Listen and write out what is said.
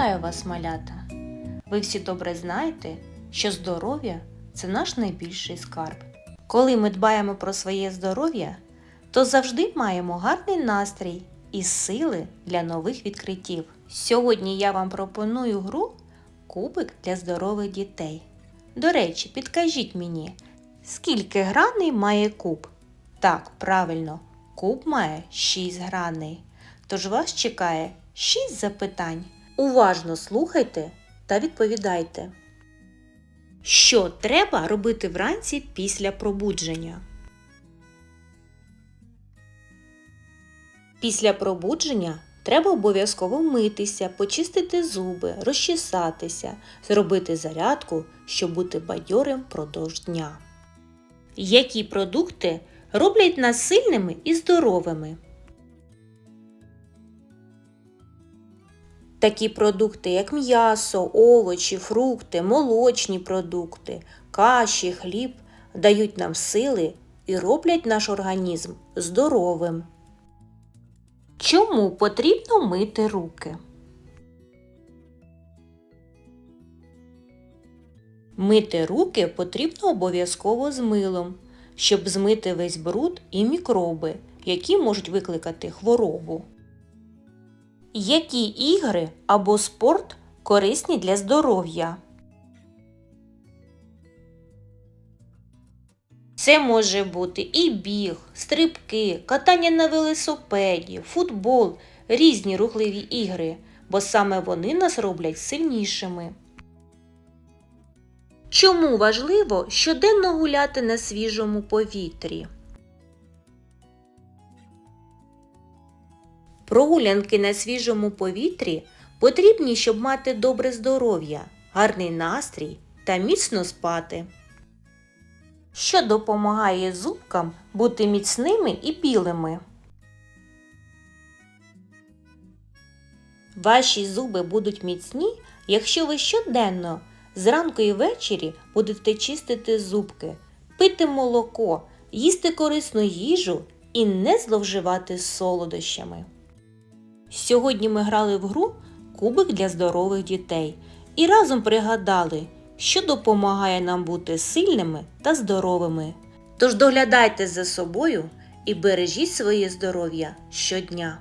Вітаю вас, малята! Ви всі добре знаєте, що здоров'я це наш найбільший скарб. Коли ми дбаємо про своє здоров'я, то завжди маємо гарний настрій і сили для нових відкриттів. Сьогодні я вам пропоную гру Кубик для здорових дітей. До речі, підкажіть мені, скільки граней має куб? Так, правильно, куб має 6 граней. Тож вас чекає 6 запитань. Уважно слухайте та відповідайте. Що треба робити вранці після пробудження? Після пробудження треба обов'язково митися, почистити зуби, розчесатися, зробити зарядку, щоб бути бадьорим впродовж дня. Які продукти роблять нас сильними і здоровими? Такі продукти, як м'ясо, овочі, фрукти, молочні продукти, каші, хліб, дають нам сили і роблять наш організм здоровим. Чому потрібно мити руки? Мити руки потрібно обов'язково з милом, щоб змити весь бруд і мікроби, які можуть викликати хворобу. Які ігри або спорт корисні для здоров'я? Це може бути і біг, стрибки, катання на велосипеді, футбол, різні рухливі ігри, бо саме вони нас роблять сильнішими. Чому важливо щоденно гуляти на свіжому повітрі? Прогулянки на свіжому повітрі потрібні, щоб мати добре здоров'я, гарний настрій та міцно спати. Що допомагає зубкам бути міцними і білими. Ваші зуби будуть міцні, якщо ви щоденно зранку і ввечері будете чистити зубки, пити молоко, їсти корисну їжу і не зловживати солодощами. Сьогодні ми грали в гру Кубик для здорових дітей і разом пригадали, що допомагає нам бути сильними та здоровими. Тож доглядайте за собою і бережіть своє здоров'я щодня.